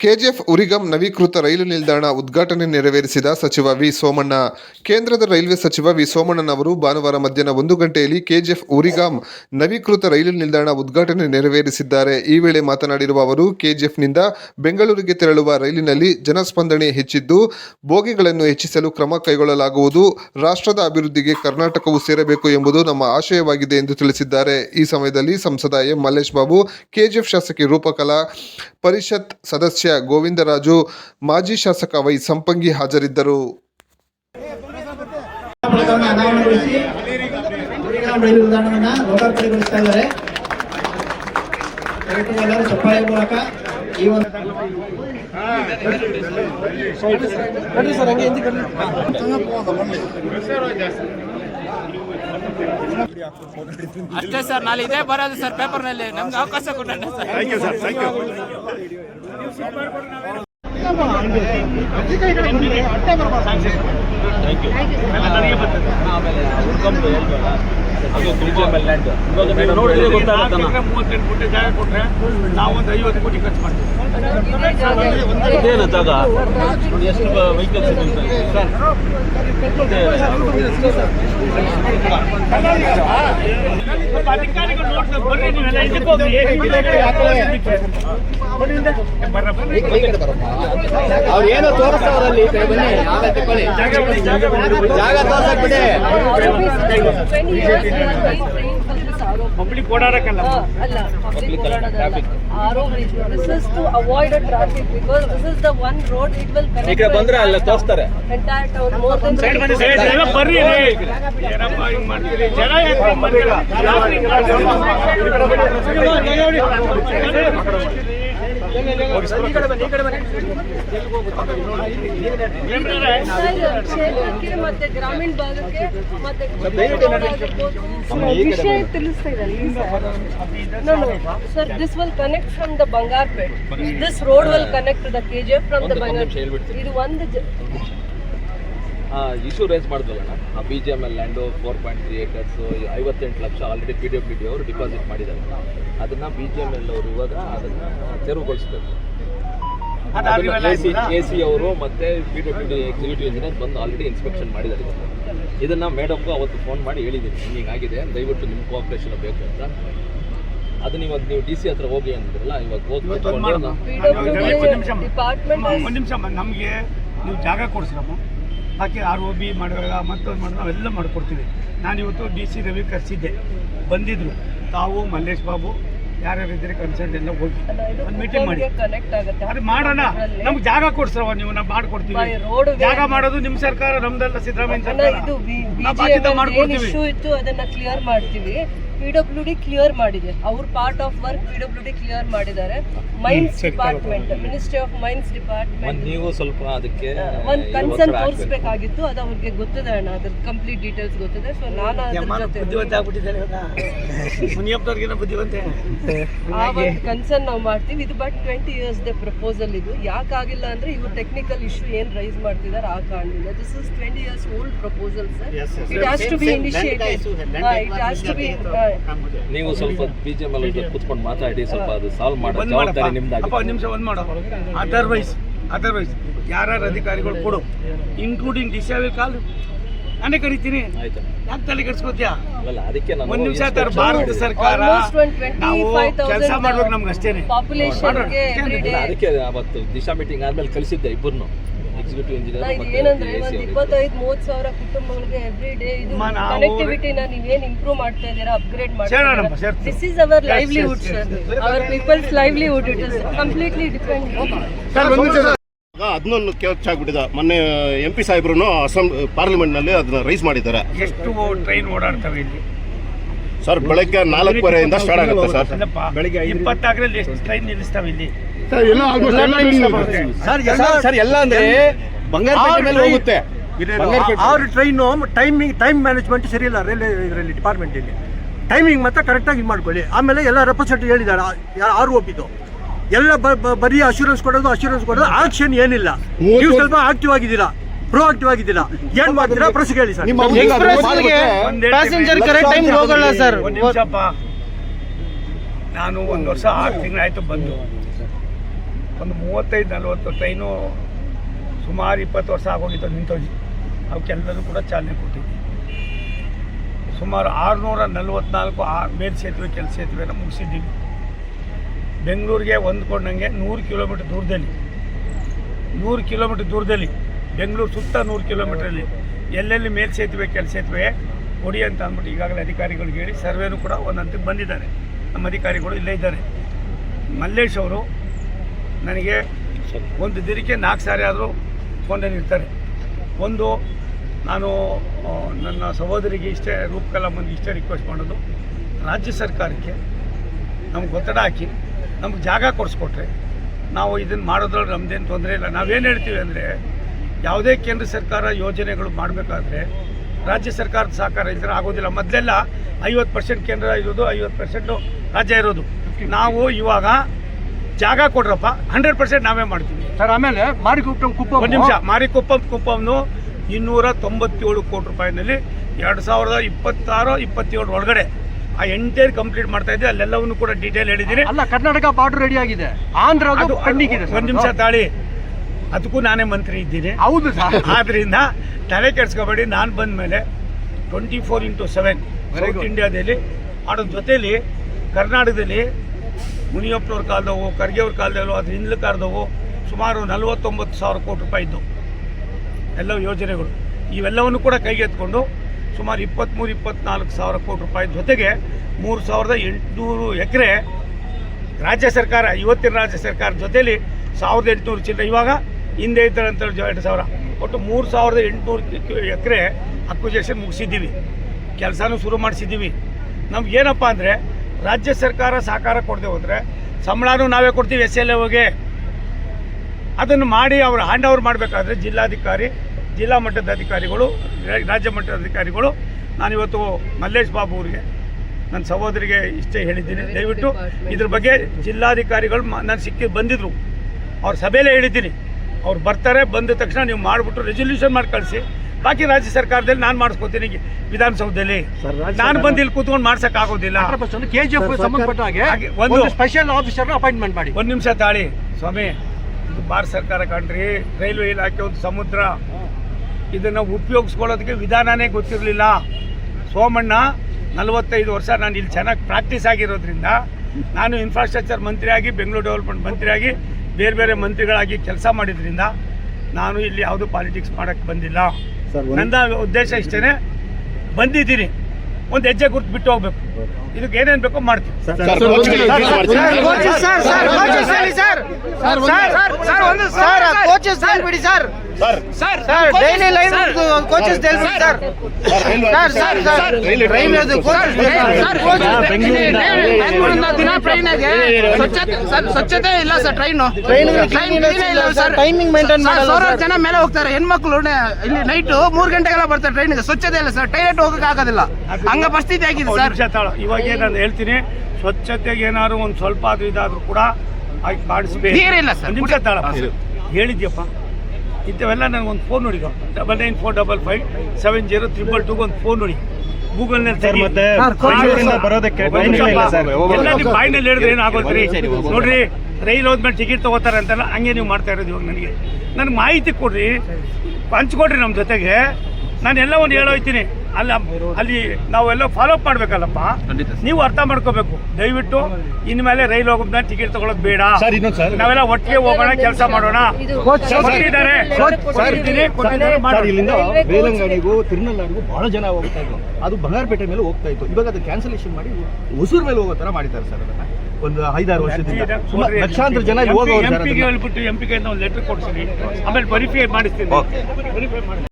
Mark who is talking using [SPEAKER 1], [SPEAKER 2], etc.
[SPEAKER 1] KGF ಉರಿಗಂ ನವೀಕೃತ ರೈಲು ನಿಲ್ದಾಣ ಉದ್ಘಾಟನೆ ನೆರವೇರಿಸಿದ ಸಚಿವ ವಿ ಸೋಮಣ್ಣ. ಕೇಂದ್ರದ ರೈಲ್ವೆ ಸಚಿವ ವಿ ಸೋಮಣ್ಣನವರು ಭಾನುವಾರ ಮಧ್ಯಾಹ್ನ ಒಂದು ಗಂಟೆಯಲ್ಲಿ ಕೆಜಿಎಫ್ ಉರಿಗಾಂ ನವೀಕೃತ ರೈಲು ನಿಲ್ದಾಣ ಉದ್ಘಾಟನೆ ನೆರವೇರಿಸಿದ್ದಾರೆ. ಈ ವೇಳೆ ಮಾತನಾಡಿರುವ ಅವರು, ಕೆಜಿಎಫ್ನಿಂದ ಬೆಂಗಳೂರಿಗೆ ತೆರಳುವ ರೈಲಿನಲ್ಲಿ ಜನಸ್ಪಂದನೆ ಹೆಚ್ಚಿದ್ದು, ಬೋಗಿಗಳನ್ನು ಹೆಚ್ಚಿಸಲು ಕ್ರಮ ಕೈಗೊಳ್ಳಲಾಗುವುದು. ರಾಷ್ಟ್ರದ ಅಭಿವೃದ್ಧಿಗೆ ಕರ್ನಾಟಕವು ಸೇರಬೇಕು ಎಂಬುದು ನಮ್ಮ ಆಶಯವಾಗಿದೆ ಎಂದು ತಿಳಿಸಿದ್ದಾರೆ. ಈ ಸಮಯದಲ್ಲಿ ಸಂಸದ ಎಂ ಮಲ್ಲೇಶ್ ಬಾಬು, ಕೆಜಿಎಫ್ ಶಾಸಕಿ ರೂಪಕಲಾ ಪರಿಷತ್ ಸದಸ್ಯ ಗೋವಿಂದರಾಜು ಮಾಜಿ ಶಾಸಕ ವೈ ಸಂಪಂಗಿ ಹಾಜರಿದ್ದರು.
[SPEAKER 2] ಫಲಕವನ್ನು ಅನಾವರಣಗೊಳಿಸಿ ಉರಿಗಾಂ ರೈಲು ನಿಲ್ದಾಣವನ್ನ ಲೋಕಾರ್ಪಣೆಗೊಳಿಸ್ತಾ ಇದ್ದಾರೆ ದಯವಿಟ್ಟು ಎಲ್ಲರೂ ಚಪ್ಪಾಳೆ ಮೂಲಕ ಈ ಒಂದು
[SPEAKER 3] ಅಷ್ಟೇ ಸರ್ ನಾಳೆ ಇದೇ ಬರೋದು ಸರ್ ಪೇಪರ್ನಲ್ಲಿ. ನಮ್ಗೆ ಅವಕಾಶ ಕೊಡೋಣ ಸರ್.
[SPEAKER 4] ಮೂವತ್ತೆಂಟು ಕೋಟಿ ಜಾಗ ಕೊಟ್ರೆ ನಾವೊಂದು ಐವತ್ತು ಕೋಟಿ ಖರ್ಚು ಮಾಡ್ತೀವಿ.
[SPEAKER 5] ಇದೇನ ಜಾಗ? ನೋಡಿ ಎಷ್ಟು ವೆಹಿಕಲ್ಸ್
[SPEAKER 6] ತೋರಿಸ್ತಾವ್ರಲ್ಲಿ ಬನ್ನಿ. ಜಾಗ ತೋರ್ಸಕ್ ಬಿಡಿ
[SPEAKER 4] ಪಬ್ಲಿಕ್ ಓಡಾಡಕ್ಕಲ್ಲ.
[SPEAKER 7] ಅಲ್ಲ public this is to avoid a traffic because this is the one road it will
[SPEAKER 5] ಈಗ ಬಂದ್ರೆ ಅಲ್ಲ ತೋರಿಸ್ತಾರೆ.
[SPEAKER 7] Entire town more than
[SPEAKER 4] side ಬನ್ನಿ ಸೈಡ್ ಎಲ್ಲ ಬರ್ರಿ ರೀ. ಏನಪ್ಪ ಹಿಂಗ್ ಮಾಡ್ತೀರಿ? ಜನ ಯಾಕೆ ಮಾಡ್ತೀರಾ?
[SPEAKER 7] ಈ ಮತ್ತೆ ಗ್ರಾಮೀಣ ಭಾಗಕ್ಕೆ sir sir this connect from the Bangapura this road will connect the
[SPEAKER 5] KGF
[SPEAKER 7] from
[SPEAKER 5] the ಬನರ್
[SPEAKER 7] ಇದು ಒಂದು
[SPEAKER 5] ಇಶ್ಯೂ ರೇಸ್ ಮಾಡಿದ್ವಲ್ಲ ಆ B G M L land four point three acres ಐವತ್ತೆಂಟು lakh already P W D ಅವರು deposit ಮಾಡಿದ್ದಾರೆ. ಅದನ್ನು B G M L ಅವರು ಇವಾಗ ಅದನ್ನು ತೆರವುಗೊಳಿಸ್ಬೇಕು ಎ ಸಿ
[SPEAKER 4] ಆಯ್ತದಾ?
[SPEAKER 5] ಎ ಸಿ ಅವರು ಮತ್ತೆ P W D executive engineer ಬಂದು ಆಲ್ರೆಡಿ ಇನ್ಸ್ಪೆಕ್ಷನ್ ಮಾಡಿದ್ದಾರೆ. ಇದನ್ನು ಮೇಡಮ್ಗೂ ಅವತ್ತು ಫೋನ್ ಮಾಡಿ ಹೇಳಿದ್ದೀನಿ. ಹಿಂಗೆ ಆಗಿದೆ ದಯವಿಟ್ಟು ನಿಮ್ಮ ಕೋಆಪ್ರೇಷನ್ ಬೇಕು ಅಂತ. ಅದನ್ನ ಇವಾಗ ನೀವು ಡಿ ಸಿ ಹತ್ರ ಹೋಗಿ ಅಂದ್ರಲ್ಲ ಇವಾಗ ಹೋಗಿ
[SPEAKER 4] ಒಂದು ನಿಮಿಷ. ನಮಗೆ ನೀವು ಜಾಗ ಕೊಡಿಸ್ರಮ್ಮ. ಬಾಕಿ ಆರ್ ಒ ಬಿ ಮಾಡುವಾಗ ಮತ್ತೊಂದು ಮಾಡಿ ನಾವೆಲ್ಲ ಮಾಡಿಕೊಡ್ತೀವಿ. ನಾನು ಇವತ್ತು ಡಿ ಸಿ ರವಿ ಕರೆಸಿದ್ದೆ. ಬಂದಿದ್ರು. ತಾವು ಮಲ್ಲೇಶ್ ಬಾಬು ಯಾರ್ಯಾರು ಇದ್ದರೆ ಕನ್ಸರ್ಟ್ ಎಲ್ಲ ಹೋಗಿ. ಒಂದು ಮೀಟಿಂಗ್ ಮಾಡಿ. ಅದು ಮಾಡೋಣ. ನಮ್ಗೆ ಜಾಗ ಕೊಡ್ಸ್ರವ ನೀವು ನಾವು ಮಾಡ್ಕೊಡ್ತೀವಿ. ಜಾಗ ಮಾಡೋದು ನಿಮ್ಮ ಸರ್ಕಾರ ನಮ್ದಲ್ಲ ಸಿದ್ದರಾಮಯ್ಯ ಸರ್ಕಾರ. ಮಾಡ್ಕೊಡ್ತೀವಿ.
[SPEAKER 7] ಅದನ್ನ ಕ್ಲಿಯರ್ ಮಾಡ್ತೀವಿ. ಪಿಡಬ್ಲ್ಯೂ ಡಿ ಕ್ಲಿಯರ್ ಮಾಡಿದೆ. ಅವ್ರ part of work PW D clear ಮಾಡಿದ್ದಾರೆ. Mines department ministry of mines
[SPEAKER 5] ಒಂದು
[SPEAKER 7] ಡಿಪಾರ್ಟ್ಮೆಂಟ್
[SPEAKER 5] ನೀವು ಸ್ವಲ್ಪ ಅದಕ್ಕೆ
[SPEAKER 7] ಒಂದು ಕನ್ಸರ್ನ್ ತೋರಿಸಬೇಕಾಗಿತ್ತು. ಅದು ಅವ್ರಿಗೆ ಗೊತ್ತಿದೆ ಅಣ್ಣ. ಅದ್ರ ಕಂಪ್ಲೀಟ್ ಡೀಟೇಲ್ಸ್ ಗೊತ್ತಿದೆ. ಸೊ ನಾನು ಅದ್ರ ಜೊತೆ
[SPEAKER 4] ಬುದ್ಧಿವಂತ ಆಗ್ಬಿಟ್ಟಿದ್ದಾರೆ ಇವಾಗ ಮುನಿಯಪ್ಪನವ್ರಿಗಿನ ಬುದ್ಧಿವಂತೆ.
[SPEAKER 7] ಆ ಒಂದು ಕನ್ಸರ್ನ್ ನಾವು ಮಾಡ್ತೀವಿ. ಇದು but twenty years the proposal ಇದು. ಯಾಕಾಗಿಲ್ಲ ಅಂದ್ರೆ ಇವ್ರು ಟೆಕ್ನಿಕಲ್ ಇಶ್ಯೂ ಏನು ರೈಸ್ ಮಾಡ್ತಿದ್ದಾರೆ ಆ ಕಾರಣದಿಂದ. This is twenty years old proposal sir it has to be initiated it has to be
[SPEAKER 5] ನೀವು ಸ್ವಲ್ಪ ಬಿಜೆಪಿ ಜಿ ಎಂ ಎಲ್ ಕುತ್ಕೊಂಡು ಮಾತಾಡಿ ಸ್ವಲ್ಪ ಅದು ಸಾಲ್ವ್ ಮಾಡೋ ಜವಾಬ್ದಾರಿ
[SPEAKER 4] ನಿಮ್ದು
[SPEAKER 5] ನಿಮ್ದಾಗಿ
[SPEAKER 4] ಅಪ್ಪ ಒಂದ್ ನಿಮಿಷ ಒಂದು ಮಾಡೋ. ಅದರ್ವೈಸ್ ಅದರ್ವೈಸ್ ಯಾರ್ಯಾರು ಅಧಿಕಾರಿಗಳು ಕೊಡು ಇನ್ಕ್ಲೂಡಿಂಗ್ ಡಿ ಸಿ ಕಾಲ್. ನಾನೇ ಕರಿತೀನಿ.
[SPEAKER 5] ಆಯ್ತು.
[SPEAKER 4] ಯಾಕೆ ತಲೆ ಕೆಡ್ಸ್ಕೊತ್ಯಾ?
[SPEAKER 5] ಅಲ್ಲ ಅದಕ್ಕೆ ನಾನು
[SPEAKER 4] ಒಂದ್ ನಿಮಿಷ ತರ ಭಾರತ ಸರ್ಕಾರ ನಾವು ಕೆಲಸ ಮಾಡ್ಬೇಕು ನಮ್ಗೆ ಅಷ್ಟೇನೆ.
[SPEAKER 5] ಅದಕ್ಕೆ ಅವತ್ತು ದಿಶಾ ಮೀಟಿಂಗ್ ಆದ್ಮೇಲೆ ಕಲಿಸಿದ್ದೆ ಇಬ್ಬರನ್ನು ಎಕ್ಸಿಕ್ಯೂಟಿವ್ ಇಂಜಿನಿಯರ್
[SPEAKER 7] ಇದು ಏನಂದ್ರೆ ಒಂದು. ಇಪ್ಪತ್ತೈದು ಮೂವತ್ತು ಸಾವಿರ ಕುಟುಂಬಗಳಿಗೆ ಎವ್ರಿ ಡೇ ಇದು
[SPEAKER 4] ಅಮ್ಮ, ನಾವು-
[SPEAKER 7] ಕನೆಕ್ಟಿವಿಟಿನ ನೀವೇನ್ ಇಂಪ್ರೂವ್ ಮಾಡ್ತಾ ಇದ್ದೀರಾ ಅಪ್ಗ್ರೇಡ್
[SPEAKER 4] ಸೇರೋಣಪ್ಪ,
[SPEAKER 7] ಮಾಡ್ತಾ
[SPEAKER 4] ಸೇರ್ತೀವಿ.
[SPEAKER 7] This is our livelihood sir our peoples livelihood it is completely depend
[SPEAKER 8] ಅದನ್ನೊಂದು ಆಗ್ಬಿಟ್ಟಿದೆ. ಮೊನ್ನೆ ಎಂ ಪಿ ಸಾಹೇಬ್ರು ಪಾರ್ಲಿಮೆಂಟ್ ಪಾರ್ಲಿಮೆಂಟ್ನಲ್ಲಿ ಅದನ್ನ ರೈಸ್ ಮಾಡಿದ್ದಾರೆ.
[SPEAKER 4] ಎಷ್ಟು ಟ್ರೈನ್ ಓಡಾಡ್ತವೆ ಇಲ್ಲಿ?
[SPEAKER 8] ಸರ್ ಬೆಳಗ್ಗೆ ನಾಲ್ಕೂವರೆಯಿಂದ ಸ್ಟಾರ್ಟ್ ಆಗುತ್ತೆ ಸರ್
[SPEAKER 4] ಬೆಳಗ್ಗೆ ಬೆಳಿಗ್ಗೆ ಇಪ್ಪತ್ತಾಗ್ರಲ್ಲಿ ಎಷ್ಟು ಟ್ರೈನ್ ನಿಲ್ಲಿಸ್ತಾವೆ ಇಲ್ಲಿ?
[SPEAKER 6] ಸರ್ ಎಲ್ಲ ಸರ್ ಎಲ್ಲ ಅಂದ್ರೆ ಬಂಗಾರಪೇಟೆ ಮೇಲೆ ಹೋಗುತ್ತೆ.
[SPEAKER 9] ಆರು ಟ್ರೈನು ಟೈಮಿಂಗ್ ಟೈಮ್ ಮ್ಯಾನೇಜ್ಮೆಂಟ್ ಸರಿ ಇಲ್ಲ ರೈಲ್ವೆ ಇದರಲ್ಲಿ ಡಿಪಾರ್ಟ್ಮೆಂಟಲ್ಲಿ ಟೈಮಿಂಗ್ ಮಾತ್ರ ಕರೆಕ್ಟಾಗಿ ಇದು ಮಾಡ್ಕೊಳ್ಳಿ. ಆಮೇಲೆ ಎಲ್ಲ ರೆಪ್ರೆಸೆಂಟೇಟಿವ್ ಹೇಳಿದ್ದಾರೆ ಆರ್ ಒಪ್ಪಿದ್ದು ಎಲ್ಲ ಬರೀ ಅಶ್ಯೂರೆನ್ಸ್ ಕೊಡೋದು ಅಶ್ಯೂರೆನ್ಸ್ ಕೊಡೋದು ಆಕ್ಷನ್ ಏನಿಲ್ಲ. ನೀವು ಸ್ವಲ್ಪ ಆಕ್ಟಿವ್ ಆಗಿದ್ದೀರಾ ಪ್ರೋ ಆಕ್ಟಿವ್ ಆಗಿದ್ದೀರಾ? ಏನ್ ಮಾಡ್ತೀರಾ? ಪ್ರೆಸ್ ಹೇಳಿ ಸರ್.
[SPEAKER 4] ಪ್ಯಾಸೆಂಜರ್ ಕರೆಕ್ಟ್ ಟೈಮ್ ಹೋಗಲ್ಲ ಸರ್. ನಾನು ಒಂದು ವರ್ಷ ಆರು ತಿಂಗಳಾಯ್ತು ಬಂದು. ಒಂದು ಮೂವತ್ತೈದು, ನಲವತ್ತು ಟ್ರೈನು ಸುಮಾರು ಇಪ್ಪತ್ತು ವರ್ಷ ಆಗೋಗಿತ್ತು ನಿಂತೋಗಿ ಅವಕ್ಕೆಲ್ಲರೂ ಕೂಡ ಚಾಲನೆ ಕೊಟ್ಟಿದ್ವಿ. ಸುಮಾರು ಆರುನೂರ ನಲವತ್ನಾಲ್ಕು ಆ ಮೇಲ್ ಸೇತುವೆ, ಕೆಲ ಸೇತುವೆನ ಮುಗಿಸಿದ್ದೀವಿ. ಬೆಂಗಳೂರಿಗೆ ಹೊಂದ್ಕೊಂಡಂಗೆ ನೂರು ಕಿಲೋಮೀಟ್ರ್ ದೂರದಲ್ಲಿ. ನೂರು ಕಿಲೋಮೀಟ್ರ್ ದೂರದಲ್ಲಿ, ಬೆಂಗಳೂರು ಸುತ್ತ ನೂರು ಕಿಲೋಮೀಟ್ರಲ್ಲಿ ಎಲ್ಲೆಲ್ಲಿ ಮೇಲ್ ಸೇತುವೆ, ಕೆಲ ಸೇತುವೆ ಕೊಡಿ ಅಂತ ಅಂದ್ಬಿಟ್ಟು ಈಗಾಗಲೇ ಅಧಿಕಾರಿಗಳಿಗೆ ಹೇಳಿ ಸರ್ವೇನೂ ಕೂಡ ಒಂದಂತೆ ಬಂದಿದ್ದಾರೆ. ನಮ್ಮ ಅಧಿಕಾರಿಗಳು ಇಲ್ಲೇ ಇದ್ದಾರೆ. ಮಲ್ಲೇಶ್ ಅವರು ನನಗೆ ಒಂದು ದಿನಕ್ಕೆ ನಾಲ್ಕು ಸಾರಿ ಆದರೂ ಫೋನಲ್ಲಿ ಇರ್ತಾರೆ. ಒಂದು ನಾನು ನನ್ನ ಸಹೋದರಿಗೆ ಇಷ್ಟೇ ರೂಪಕಲಾಮನ್ಗೆ ಇಷ್ಟೇ ರಿಕ್ವೆಸ್ಟ್ ಮಾಡೋದು. ರಾಜ್ಯ ಸರ್ಕಾರಕ್ಕೆ ನಮ್ಗೆ ಒತ್ತಡ ಹಾಕಿ, ನಮ್ಗೆ ಜಾಗ ಕೊಡಿಸ್ಕೊಟ್ರೆ ನಾವು ಇದನ್ನು ಮಾಡೋದ್ರಲ್ಲಿ ನಮ್ದೇನು ತೊಂದರೆ ಇಲ್ಲ. ನಾವೇನು ಹೇಳ್ತೀವಿ ಅಂದರೆ, ಯಾವುದೇ ಕೇಂದ್ರ ಸರ್ಕಾರ ಯೋಜನೆಗಳು ಮಾಡಬೇಕಾದ್ರೆ, ರಾಜ್ಯ ಸರ್ಕಾರದ ಸಹಕಾರ ಇದ್ದರೆ ಆಗೋದಿಲ್ಲ. ಮೊದಲೆಲ್ಲ ಐವತ್ತು ಪರ್ಸೆಂಟ್ ಕೇಂದ್ರ ಇರೋದು, ಐವತ್ತು ಪರ್ಸೆಂಟು ರಾಜ್ಯ ಇರೋದು. ನಾವು ಇವಾಗ ಜಾಗ ಕೊಡ್ರಪ್ಪ ಹಂಡ್ರೆಡ್ ಪರ್ಸೆಂಟ್ ನಾವೇ ಮಾಡ್ತೀವಿ.
[SPEAKER 9] ಸರ್ ಆಮೇಲೆ ಮಾರಿಕುಪ್ಪಂ ಕುಪ್ಪ
[SPEAKER 4] ಒಂದು ನಿಮಿಷ ಮಾರಿಕುಪ್ಪಂ ಕುಪ್ಪಂನು ಇನ್ನೂರ ತೊಂಬತ್ತೇಳು ಕೋಟಿ ರೂಪಾಯಿನಲ್ಲಿ ಎರಡು ಸಾವಿರದ ಇಪ್ಪತ್ತಾರು ಇಪ್ಪತ್ತೇಳು ಒಳಗಡೆ ಆ ಎಂಟೈರ್ ಕಂಪ್ಲೀಟ್ ಮಾಡ್ತಾ ಇದ್ದೆ ಅಲ್ಲೆಲ್ಲವನ್ನು ಕೂಡ ಡೀಟೇಲ್ ಹೇಳಿದ್ದೀನಿ.
[SPEAKER 9] ಅಲ್ಲ ಕರ್ನಾಟಕ ಬಾರ್ಡರ್ ರೆಡಿ ಆಗಿದೆ. ಆಂಧ್ರ
[SPEAKER 4] ಒಂದು ನಿಮಿಷ ತಾಳಿ. ಅದಕ್ಕೂ ನಾನೇ ಮಂತ್ರಿ ಇದ್ದೀನಿ.
[SPEAKER 9] ಹೌದು ಸರ್.
[SPEAKER 4] ಆದ್ರಿಂದ ತಲೆ ಕೆಡ್ಸ್ಕೋಬೇಡಿ. ನಾನು ಬಂದ ಮೇಲೆ twenty four into seven south ಇಂಡಿಯಾದಲ್ಲಿ ಅದ್ರ ಜೊತೆಯಲ್ಲಿ ಕರ್ನಾಟಕದಲ್ಲಿ ಮುನಿಯಪ್ಪನವ್ರ ಕಾಲದವು, ಖರ್ಗೆಯವ್ರ ಕಾಲದಲ್ಲೋ ಅದ್ರ ಹಿಂದ್ಲ ಕಾಲದವು ಸುಮಾರು ನಲವತ್ತೊಂಬತ್ತು ಸಾವಿರ ಕೋಟಿ ರೂಪಾಯಿ ಇದ್ದವು. ಎಲ್ಲ ಯೋಜನೆಗಳು. ಇವೆಲ್ಲವನ್ನು ಕೂಡ ಕೈಗೆತ್ಕೊಂಡು ಸುಮಾರು ಇಪ್ಪತ್ತ್ಮೂರು ಇಪ್ಪತ್ನಾಲ್ಕು ಸಾವಿರ ಕೋಟಿ ರೂಪಾಯಿ ಜೊತೆಗೆ ಮೂರು ಸಾವಿರದ ಎಂಟುನೂರು ಎಕರೆ ರಾಜ್ಯ ಸರ್ಕಾರ, ಇವತ್ತಿನ ರಾಜ್ಯ ಸರ್ಕಾರ ಜೊತೆಯಲ್ಲಿ ಸಾವಿರದ ಎಂಟುನೂರು ಚಿಲ್ಲರೆ. ಇವಾಗ ಹಿಂದೆ ಇದ್ದಾರೆ ಅಂತ ಎರಡು ಸಾವಿರ. ಒಟ್ಟು ಮೂರು ಸಾವಿರದ ಎಂಟುನೂರು ಎಕರೆ ಅಕ್ವಿಜೇಷನ್ ಮುಗಿಸಿದ್ದೀವಿ. ಕೆಲಸನೂ ಶುರು ಮಾಡಿಸಿದ್ದೀವಿ. ನಮ್ಗೇನಪ್ಪ ಅಂದರೆ ರಾಜ್ಯ ಸರ್ಕಾರ ಸಹಕಾರ ಕೊಡದೆ ಹೋದರೆ ಸಂಬಳನೂ ನಾವೇ ಕೊಡ್ತೀವಿ ಎಸ್ ಎಲ್ ಹೋಗಿ. ಅದನ್ನು ಮಾಡಿ ಅವರು ಹ್ಯಾಂಡ್ ಓವರ್ ಮಾಡಬೇಕಾದ್ರೆ ಜಿಲ್ಲಾಧಿಕಾರಿ, ಜಿಲ್ಲಾ ಮಟ್ಟದ ಅಧಿಕಾರಿಗಳು ರಾಜ್ಯ ಮಟ್ಟದ ಅಧಿಕಾರಿಗಳು. ನಾನಿವತ್ತು ಮಲ್ಲೇಶ್ ಬಾಬು ಅವರಿಗೆ, ನನ್ನ ಸಹೋದರಿಗೆ ಇಷ್ಟೇ ಹೇಳಿದ್ದೀನಿ. ದಯವಿಟ್ಟು ಇದ್ರ ಬಗ್ಗೆ ಜಿಲ್ಲಾಧಿಕಾರಿಗಳು ನಾನು ಸಿಕ್ಕಿ ಬಂದಿದ್ರು. ಅವ್ರ ಸಭೆಯಲ್ಲೇ ಹೇಳಿದ್ದೀನಿ. ಅವ್ರು ಬರ್ತಾರೆ, ಬಂದ ತಕ್ಷಣ ನೀವು ಮಾಡಿಬಿಟ್ಟು ರೆಸೊಲ್ಯೂಷನ್ ಮಾಡಿ ಕಳಿಸಿ. ಬಾಕಿ ರಾಜ್ಯ ಸರ್ಕಾರದಲ್ಲಿ ನಾನು ಮಾಡಿಸ್ಕೊತೀನಿ ವಿಧಾನಸೌಧದಲ್ಲಿ. ನಾನು ಬಂದು ಇಲ್ಲಿ ಕೂತ್ಕೊಂಡು ಮಾಡ್ಸಕ್ ಆಗೋದಿಲ್ಲ.
[SPEAKER 9] ಸಂಬಂಧಪಟ್ಟ ಹಾಗೆ
[SPEAKER 4] ಒಂದು
[SPEAKER 9] ಸ್ಪೆಷಲ್ ಆಫೀಸರ್ ಅಪಾಯಿಂಟ್ಮೆಂಟ್ ಮಾಡಿ.
[SPEAKER 4] ಒಂದು ನಿಮಿಷ ತಾಳಿ ಸ್ವಾಮಿ ಇದು ಭಾರತ ಸರ್ಕಾರ ಕಂಡ್ರಿ ರೈಲ್ವೆ ಇಲಾಖೆ ಒಂದು ಸಮುದ್ರ. ಇದನ್ನು ಉಪಯೋಗಿಸ್ಕೊಳ್ಳೋದಕ್ಕೆ ವಿಧಾನನೇ ಗೊತ್ತಿರಲಿಲ್ಲ. ಸೋಮಣ್ಣ ನಲವತ್ತೈದು ವರ್ಷ ನಾನು ಇಲ್ಲಿ ಚೆನ್ನಾಗಿ ಪ್ರಾಕ್ಟೀಸ್ ಆಗಿರೋದ್ರಿಂದ ನಾನು ಇನ್ಫ್ರಾಸ್ಟ್ರಕ್ಚರ್ ಮಂತ್ರಿಯಾಗಿ ಬೆಂಗಳೂರು ಡೆವಲಪ್ಮೆಂಟ್ ಮಂತ್ರಿಯಾಗಿ ಬೇರೆ ಬೇರೆ ಮಂತ್ರಿಗಳಾಗಿ ಕೆಲಸ ಮಾಡಿದ್ರಿಂದ ನಾನು ಇಲ್ಲಿ ಯಾವುದು ಪಾಲಿಟಿಕ್ಸ್ ಮಾಡೋಕ್ಕೆ ಬಂದಿಲ್ಲ. ನನ್ನ ಉದ್ದೇಶ ಇಷ್ಟೇ ಬಂದಿದ್ದೀನಿ. ಒಂದು ಹೆಜ್ಜೆ ಗುರ್ತು ಬಿಟ್ಟು ಹೋಗ್ಬೇಕು. ಇದಕ್ಕೆ ಏನೇನ್ ಬೇಕೋ ಮಾಡ್ತೀವಿ
[SPEAKER 8] ಸರ್ ಸರ್ increase ಮಾಡ್ಸಿ. Sir
[SPEAKER 3] sir
[SPEAKER 6] daily live coaches ತಿಳಿಸಿ ಸರ್
[SPEAKER 8] ಸರ್ ರೈಲ್ವೆ
[SPEAKER 6] ರೈಲ್ವೆ
[SPEAKER 3] ಬೆಂಗಳೂರಿಂದ ದಿನ ಟ್ರೈನ್ ಸ್ವಚ್ಛತೆ ಸರ್ ಸ್ವಚ್ಛತೆ ಇಲ್ಲ ಸರ್ ಟ್ರೈನು
[SPEAKER 6] ಟ್ರೈನ್
[SPEAKER 3] ಟ್ರೈನ್ ಇಲ್ಲ ಸರ್
[SPEAKER 6] ಟೈಮಿಂಗ್ ಮೇಂಟೈನ್
[SPEAKER 3] ಸರ್,
[SPEAKER 6] ಮಾಡಲ್ಲ
[SPEAKER 3] ಸಾವಿರಾರು ಜನ ಮೇಲೆ ಹೋಗ್ತಾರೆ ಹೆಣ್ಮಕ್ಳು ಇಲ್ಲಿ ನೈಟ್ ಮೂರ್ ಗಂಟೆಗೆಲ್ಲ ಬರ್ತಾರೆ ಟ್ರೈನ್ ಸ್ವಚ್ಛತೆ ಇಲ್ಲ ಸರ್ ಟೈಲೆಟ್ ಹೋಗಕ್ ಆಗೋದಿಲ್ಲ ಹಂಗ ಪರಿಸ್ಥಿತಿ ಆಗಿದೆ ಸರ್
[SPEAKER 4] ಇವಾಗೇ ನಾನು ಹೇಳ್ತೀನಿ ಸ್ವಚ್ಛತೆಗೆ ಏನಾದ್ರು ಒಂದು ಸ್ವಲ್ಪ ಅದು ಇದಾದ್ರೂ ಕೂಡ ಆಯ್ತು ಮಾಡಿಸ್ಬೇಕು.
[SPEAKER 3] ನೀರಿಲ್ಲ ಸರ್.
[SPEAKER 4] ಒಂದ್ ನಿಮಿಷ ತಾಳ ಹೇಳಿದ್ಯಪ್ಪ. ಇಂಥವೆಲ್ಲ ನನಗೆ ಒಂದು ಫೋನ್ ನೋಡಿ double nine four double five seven zero triple two ಒಂದು ಫೋನ್ ನೋಡಿ. ಗೂಗಲ್ನಲ್ಲಿ
[SPEAKER 9] ಮತ್ತೆ ಬರೋದಕ್ಕೆ.
[SPEAKER 4] ಎಲ್ಲ ನಿಮ್ಮ ಬಾಯಿನಲ್ಲಿ ಹೇಳಿದ್ರೆ ಏನಾಗೋದ್ರಿ? ನೋಡ್ರಿ ರೈಲ್ ಹೋದ್ಮೇಲೆ ಟಿಕೆಟ್ ತಗೋತಾರೆ ಅಂತಲ್ಲ ಹಂಗೆ ನೀವು ಮಾಡ್ತಾ ಇರೋದು ಇವಾಗ ನನಗೆ. ನನಗೆ ಮಾಹಿತಿ ಕೊಡ್ರಿ ಹಂಚ್ಕೊಡ್ರಿ ನಮ್ಮ ಜೊತೆಗೆ. ನಾನು ಎಲ್ಲ ಒಂದು ಹೇಳೋಯ್ತೀನಿ. ಅಲ್ಲ ಅಲ್ಲಿ ನಾವೆಲ್ಲ ಫಾಲೋ ಅಪ್ ಮಾಡ್ಬೇಕಲ್ಲಪ್ಪ? ನೀವು ಅರ್ಥ ಮಾಡ್ಕೋಬೇಕು. ದಯವಿಟ್ಟು ಇನ್ಮೇಲೆ ರೈಲ್ ಹೋಗೋದನ್ನ ಟಿಕೆಟ್ ತಗೊಳ್ಳೋದು ಬೇಡ.
[SPEAKER 8] ಸರ್, ಇನ್ನೊಂದು ಸರ್.
[SPEAKER 4] ನಾವೆಲ್ಲ ಒಟ್ಟಿಗೆ ಹೋಗೋಣ ಕೆಲಸ ಮಾಡೋಣ.
[SPEAKER 10] ಇಲ್ಲಿಂದ ತಿರುನಲ್ಲಾಡಿಗೂ ಬಹಳ ಜನ ಹೋಗ್ತಾ ಇದ್ರು. ಅದು ಬಂಗಾರಪೇಟೆ ಮೇಲೆ ಹೋಗ್ತಾ ಇತ್ತು. ಇವಾಗ ಅದು ಕ್ಯಾನ್ಸಲೇಷನ್ ಮಾಡಿ ಹೊಸೂರ್ ಮೇಲೆ ಹೋಗೋ ತರ ಮಾಡಿದ್ದಾರೆ ಸರ್ ಅದನ್ನ. ಒಂದು ಐದಾರು ವರ್ಷದಿಂದ. ಸುಮಾರು ಲಕ್ಷಾಂತರ ಜನ ಹೋಗೋರು ಸರ್
[SPEAKER 4] ಎಂಪಿಗೆ. ಹೇಳ್ಬಿಟ್ಟು ಎಂಪಿಗೆ ಒಂದು ಲೆಟರ್ ಕೊಡ್ತೀನಿ ಆಮೇಲೆ ವೆರಿಫೈ ಮಾಡಿಸ್ತೀನಿ ವೆರಿಫೈ ಮಾಡಿ